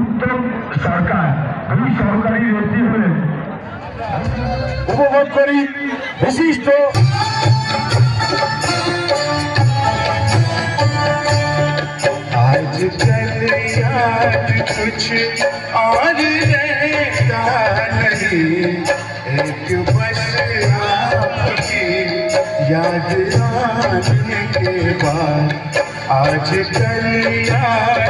উত্তম সরকার দুই সরকারি নেত্রী হলেন উপভোগ করি বিশিষ্ট आज कल याद कुछ और रहता नहीं एक बस आपकी याद आने के बाद आज कल याद कुछ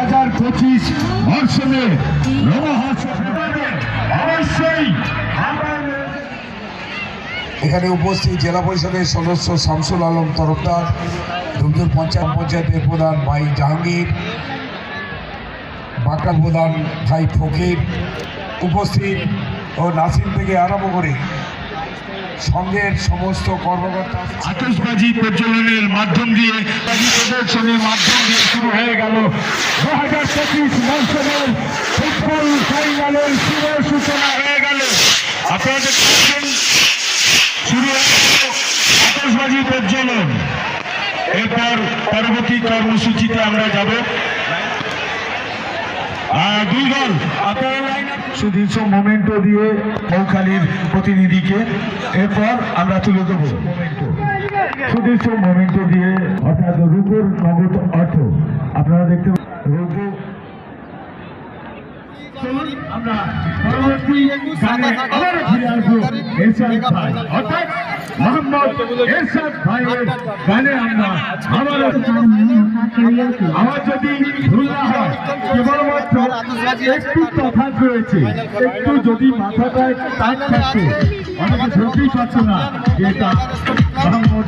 পঁচিশ মরশুমে অবশ্যই এখানে উপস্থিত জেলা পরিষদের সদস্য শামসুল আলম তরফদার ধুমদুর পঞ্চায়েত পঞ্চায়েতের প্রধান ভাই জাহাঙ্গীর বাঁকড়া প্রধান ভাই ফকির, উপস্থিত ও নাসির থেকে আরম্ভ করে সঙ্গের সমস্ত কর্মকর্তা আতশবাজি প্রজ্বলনের মাধ্যম দিয়ে মাধ্যম দিয়ে শুরু হয়ে গেল। পঁচিশ মৌসুমের ফুটবল ফাইনালের শুভ সূচনা হয়ে গেল। আপনারা শুরু আতশবাজি প্রজ্বলন এরপর পরবর্তী কর্মসূচিতে আমরা যাব। দুই দল, আপনারা সুদীর্ঘ মোমেন্টো দিয়ে মৌখালির প্রতিনিধিকে এরপর আমরা তুলে দেবো। সুদীর্ঘ মোমেন্টো দিয়ে, অর্থাৎ রূপোর নগদ অর্থ। আপনারা দেখতে রূপো চলুন আমরা পরবর্তী গানে আবারও ফিরে আসব এরশাদ ভাই। অর্থাৎ মোহাম্মদ এরশাদ ভাইয়ের গানে আমরা আবারও আমার যদি হয়, কেবলমাত্র একটু তফাৎ রয়েছে। একটু যদি মাথাটায় টাক থাকতো অনেকে ধরতেই না যে এটা মোহাম্মদ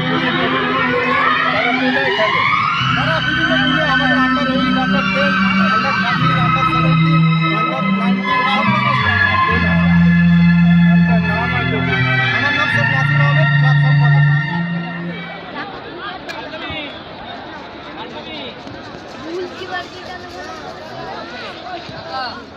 아.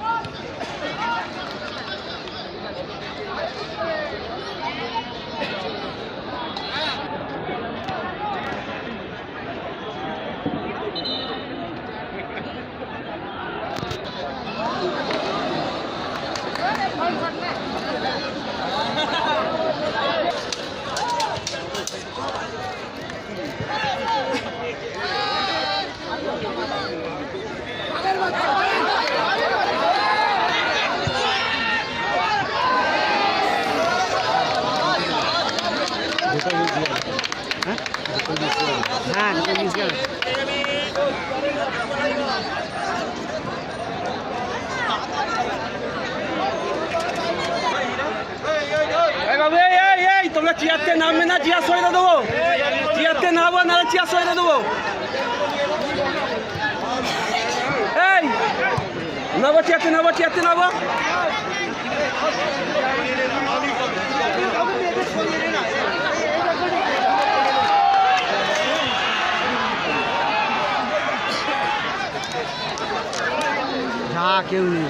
নামবো না চেয়ার সরে দেবো এই নাবো চেয়ারতে নাবো চেয়ারতে নাবো না কেউ নেই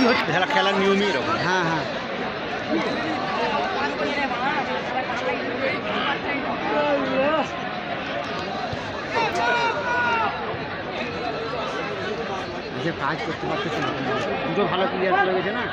কি হচ্ছে? খেলা খেলার নিয়মই এরকম। হ্যাঁ হ্যাঁ। কাজ করতে পারতেছে না। দুটো ভালো প্লেয়ার চলে গেছে না?